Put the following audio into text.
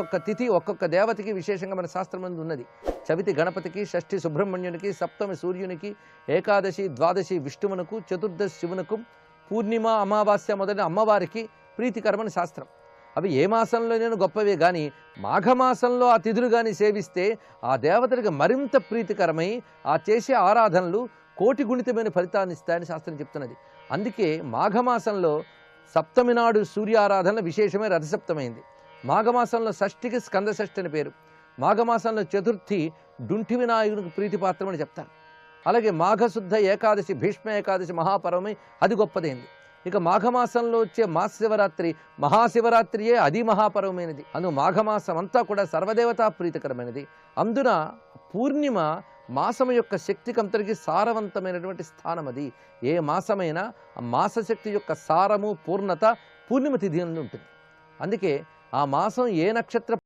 ఒక్కొక్క తిథి ఒక్కొక్క దేవతకి విశేషంగా మన శాస్త్రం నందు ఉన్నది. చవితి గణపతికి షష్ఠి సుబ్రహ్మణ్యునికి సప్తమి సూర్యునికి ఏకాదశి ద్వాదశి విష్ణువునకు చతుర్దశి శివునకు పూర్ణిమ అమావాస్య మొదలైన అమ్మవారికి ప్రీతికరమని శాస్త్రం. అవి ఏ మాసంలోనైనా గొప్పవే కానీ మాఘమాసంలో ఆ తిథులు కానీ సేవిస్తే ఆ దేవతలకు మరింత ప్రీతికరమై ఆ చేసే ఆరాధనలు కోటి గుణితమైన ఫలితాన్ని ఇస్తాయని శాస్త్రం చెప్తున్నది. అందుకే మాఘమాసంలో సప్తమి నాడు సూర్యారాధన విశేషమే రథసప్తమైంది. మాఘమాసంలో షష్ఠికి స్కంద షష్ఠి అని పేరు. మాఘమాసంలో చతుర్థి డుంఠి వినాయకునికి ప్రీతిపాత్రమని చెప్తారు. అలాగే మాఘశుద్ధ ఏకాదశి భీష్మ ఏకాదశి మహాపర్వమే అది గొప్పదైంది. ఇక మాఘమాసంలో వచ్చే మహాశివరాత్రి మహాశివరాత్రియే అది మహాపర్వమైనది అను మాఘమాసం అంతా కూడా సర్వదేవతా ప్రీతికరమైనది. అందున పూర్ణిమ మాసము యొక్క శక్తికంతరికి సారవంతమైనటువంటి స్థానం అది. ఏ మాసమైనా ఆ మాసశక్తి యొక్క సారము పూర్ణత పూర్ణిమ తిథి ఉంటుంది. అందుకే ఆ మాసం ఏ నక్షత్ర